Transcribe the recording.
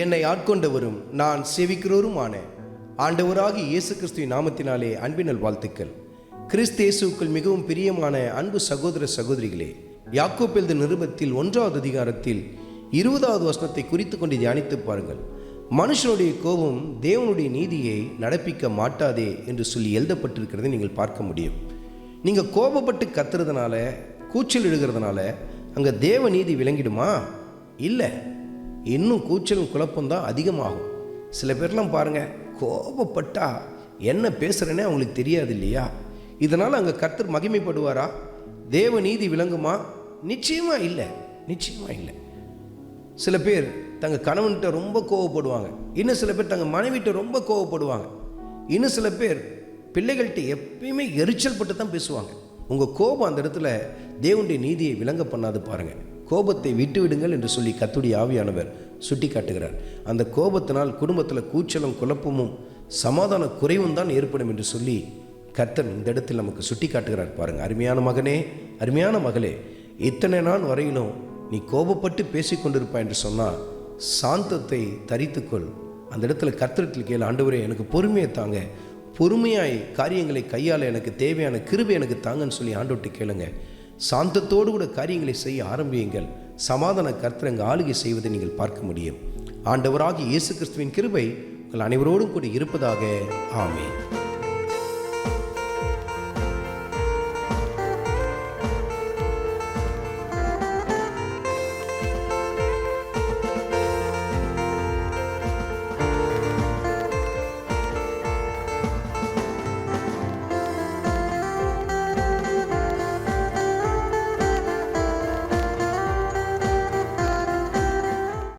என்னை ஆட்கொண்டவரும் நான் சேவிக்கிறவருமான ஆண்டவராக இயேசு கிறிஸ்துவின் நாமத்தினாலே அன்பினல் வாழ்த்துக்கள். கிறிஸ்து இயேசுவுக்குள் மிகவும் பிரியமான அன்பு சகோதர சகோதரிகளே யாக்கோப்பெல்து நிருபத்தில் ஒன்றாவது அதிகாரத்தில் இருபதாவது வசனத்தை குறித்து கொண்டு தியானித்து பாருங்கள். மனுஷனுடைய கோபம் தேவனுடைய நீதியை நடப்பிக்க மாட்டாதே என்று சொல்லி எழுதப்பட்டிருக்கிறதை நீங்கள் பார்க்க முடியும். நீங்கள் கோபப்பட்டு கத்துறதுனால கூச்சல் இடுகிறதுனால அங்கே தேவ நீதி விளங்கிடுமா? இல்லை. இன்னும் கூச்சலும் குழப்பம்தான் அதிகமாகும். சில பேர்லாம் பாருங்கள் கோபப்பட்டா என்ன பேசுகிறேனே அவங்களுக்கு தெரியாது இல்லையா? இதனால் அங்கே கர்த்தர் மகிமைப்படுவாரா? தேவ நீதி விளங்குமா? நிச்சயமாக இல்லை நிச்சயமாக இல்லை. சில பேர் தங்கள் கணவன்கிட்ட ரொம்ப கோவப்படுவாங்க. இன்னும் சில பேர் தங்கள் மனைவிட்ட ரொம்ப கோவப்படுவாங்க. இன்னும் சில பேர் பிள்ளைகள்கிட்ட எப்பயுமே எரிச்சல் பட்டு தான் பேசுவாங்க. உங்கள் கோபம் அந்த இடத்துல தேவனுடைய நீதியை விளங்க பண்ணாது பாருங்கள் கோபத்தை விட்டுவிடுங்கள் என்று சொல்லி கத்துடைய ஆவியானவர் சுட்டி காட்டுகிறார் அந்த கோபத்தினால் குடும்பத்தில் கூச்சலும் குழப்பமும் சமாதான குறைவும் தான் ஏற்படும் என்று சொல்லி கர்த்தன் இந்த இடத்தில் நமக்கு சுட்டி காட்டுகிறார் பாருங்கள் அருமையான மகனே அருமையான மகளே இத்தனை நாள் வரையிலும் நீ கோபப்பட்டு பேசிக்கொண்டிருப்பாய் என்று சொன்னால் சாந்தத்தை தரித்துக்கொள். அந்த இடத்துல கர்த்தத்தில் கேள் ஆண்டவரே எனக்கு பொறுமையை தாங்க. பொறுமையாய் காரியங்களை கையாள எனக்கு தேவையான கிருபை எனக்கு தாங்கன்னு சொல்லி ஆண்டோட்டு கேளுங்க. சாந்தத்தோடு கூட காரியங்களை செய்ய ஆரம்பியுங்கள். சமாதான கர்த்தர் அங்கே ஆளுகை செய்வதை நீங்கள் பார்க்க முடியும். ஆண்டவராகிய இயேசு கிறிஸ்துவின் கிருபை உங்கள் அனைவரோடும் கூட இருப்பதாக. ஆமென்.